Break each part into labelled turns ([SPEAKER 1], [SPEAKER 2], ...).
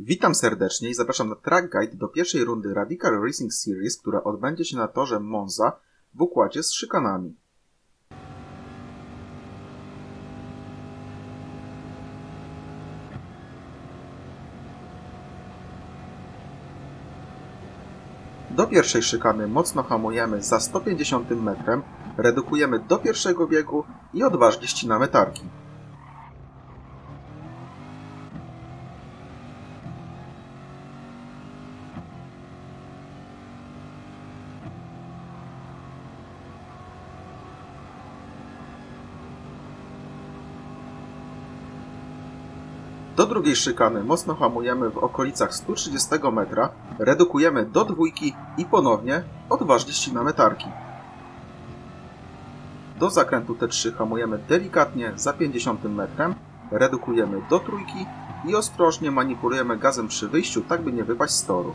[SPEAKER 1] Witam serdecznie i zapraszam na track guide do pierwszej rundy Radical Racing Series, która odbędzie się na torze Monza w układzie z szykanami. Do pierwszej szykany mocno hamujemy za 150 metrem, redukujemy do pierwszego biegu i odważnie ścinamy tarki. Do drugiej szykany mocno hamujemy w okolicach 130 metra, redukujemy do dwójki i ponownie odważnie ścinamy tarki. Do zakrętu T3 hamujemy delikatnie za 50 metrem, redukujemy do trójki i ostrożnie manipulujemy gazem przy wyjściu, tak by nie wypaść z toru.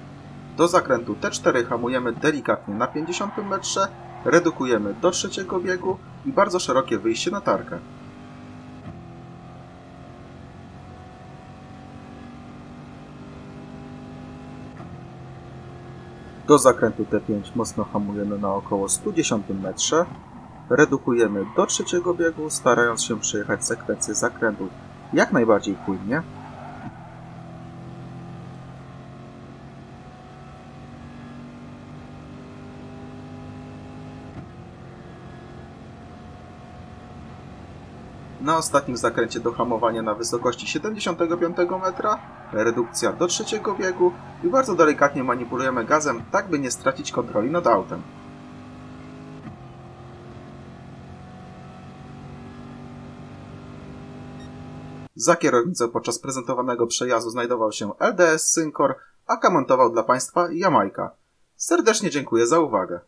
[SPEAKER 1] Do zakrętu T4 hamujemy delikatnie na 50 metrze, redukujemy do trzeciego biegu i bardzo szerokie wyjście na tarkę. Do zakrętu T5 mocno hamujemy na około 110 metrze. Redukujemy do trzeciego biegu, starając się przejechać sekwencję zakrętów jak najbardziej płynnie. Na ostatnim zakręcie do hamowania na wysokości 75 metra, redukcja do trzeciego biegu i bardzo delikatnie manipulujemy gazem, tak by nie stracić kontroli nad autem. Za kierownicą podczas prezentowanego przejazdu znajdował się LDS Syncor, a komentował dla Państwa Jamajka. Serdecznie dziękuję za uwagę.